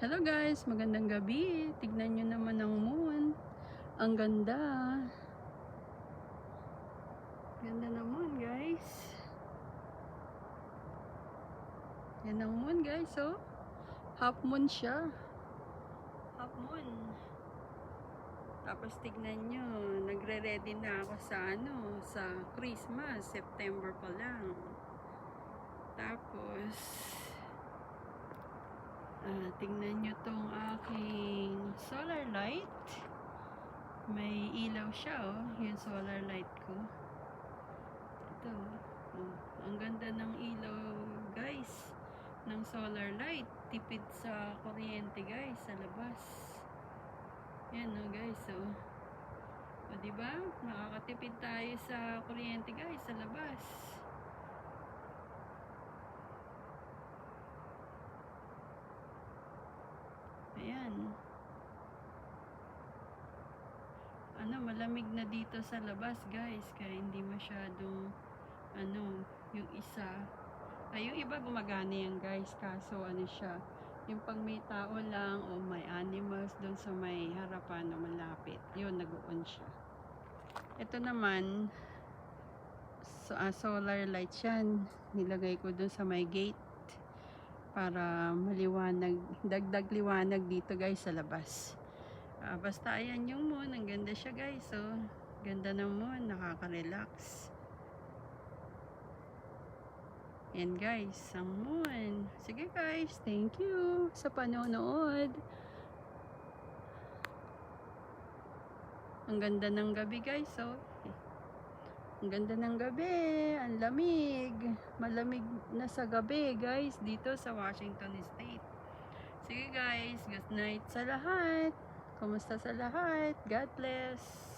Hello guys, magandang gabi. Tignan nyo naman ang moon. Ang ganda. Ganda ng moon guys. Yan ang moon guys, oh. Half moon siya. Half moon. Tapos tignan nyo, nagre-ready na ako sa ano, sa Christmas, September pa lang. Tapos, ah, tingnan nyo tong aking solar light. May ilaw siya, oh, yung solar light ko. Ito, oh, ang ganda ng ilaw, guys, ng solar light. Tipid sa kuryente, guys, sa labas. Yan oh guys, oh. O diba? Nakakatipid tayo sa kuryente guys, sa labas. Ayan. Ano, malamig na dito sa labas guys, kaya hindi masyadong ano, yung isa. Ay, yung iba gumagana yan guys, kaso ano siya, yung pang may tao lang o may animals doon sa may harapan o malapit. Yun, nag-on siya. Ito naman, so, ah, solar light yan. Nilagay ko doon sa may gate para maliwanag, dagdag liwanag dito guys sa labas. Ah, basta ayan yung moon, ang ganda siya guys. So, ganda ng moon, nakaka-relax. Yan guys, ang moon. Sige guys, thank you sa panonood. Ang ganda ng gabi guys, oh. Ang ganda ng gabi, ang lamig. Malamig na sa gabi guys, dito sa Washington State. Sige guys, good night sa lahat. Kumusta sa lahat? God bless.